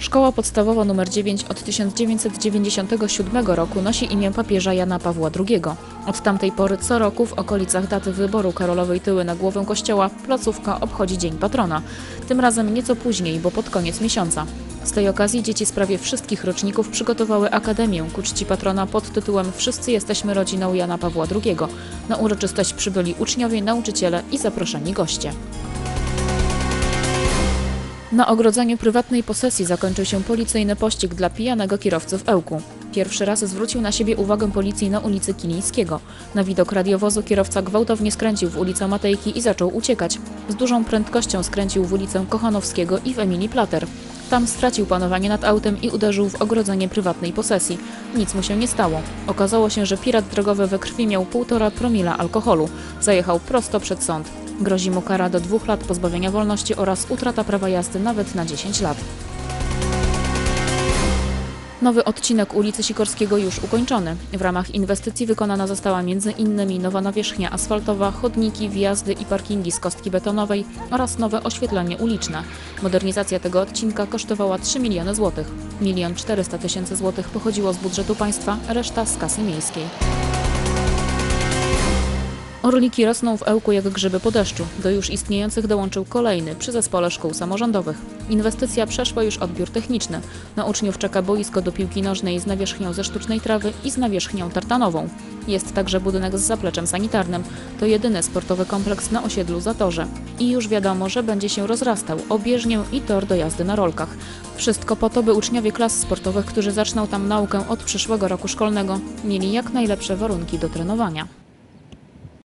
Szkoła podstawowa nr 9 od 1997 roku nosi imię papieża Jana Pawła II. Od tamtej pory co roku w okolicach daty wyboru Karolowej Tyły na głowę kościoła placówka obchodzi Dzień Patrona. Tym razem nieco później, bo pod koniec miesiąca. Z tej okazji dzieci z prawie wszystkich roczników przygotowały akademię ku czci patrona pod tytułem Wszyscy jesteśmy rodziną Jana Pawła II. Na uroczystość przybyli uczniowie, nauczyciele i zaproszeni goście. Na ogrodzeniu prywatnej posesji zakończył się policyjny pościg dla pijanego kierowcy w Ełku. Pierwszy raz zwrócił na siebie uwagę policji na ulicy Kilińskiego. Na widok radiowozu kierowca gwałtownie skręcił w ulicę Matejki i zaczął uciekać. Z dużą prędkością skręcił w ulicę Kochanowskiego i w Emilii Plater. Tam stracił panowanie nad autem i uderzył w ogrodzenie prywatnej posesji. Nic mu się nie stało. Okazało się, że pirat drogowy we krwi miał 1,5 promila alkoholu. Zajechał prosto przed sąd. Grozi mu kara do dwóch lat pozbawienia wolności oraz utrata prawa jazdy nawet na 10 lat. Nowy odcinek ulicy Sikorskiego już ukończony. W ramach inwestycji wykonana została m.in. nowa nawierzchnia asfaltowa, chodniki, wjazdy i parkingi z kostki betonowej oraz nowe oświetlenie uliczne. Modernizacja tego odcinka kosztowała 3 miliony złotych. Milion 400 tysięcy złotych pochodziło z budżetu państwa, reszta z kasy miejskiej. Orliki rosną w Ełku jak grzyby po deszczu. Do już istniejących dołączył kolejny przy zespole szkół samorządowych. Inwestycja przeszła już odbiór techniczny. Na uczniów czeka boisko do piłki nożnej z nawierzchnią ze sztucznej trawy i z nawierzchnią tartanową. Jest także budynek z zapleczem sanitarnym. To jedyny sportowy kompleks na osiedlu Zatorze. I już wiadomo, że będzie się rozrastał o bieżnię i tor do jazdy na rolkach. Wszystko po to, by uczniowie klas sportowych, którzy zaczną tam naukę od przyszłego roku szkolnego, mieli jak najlepsze warunki do trenowania.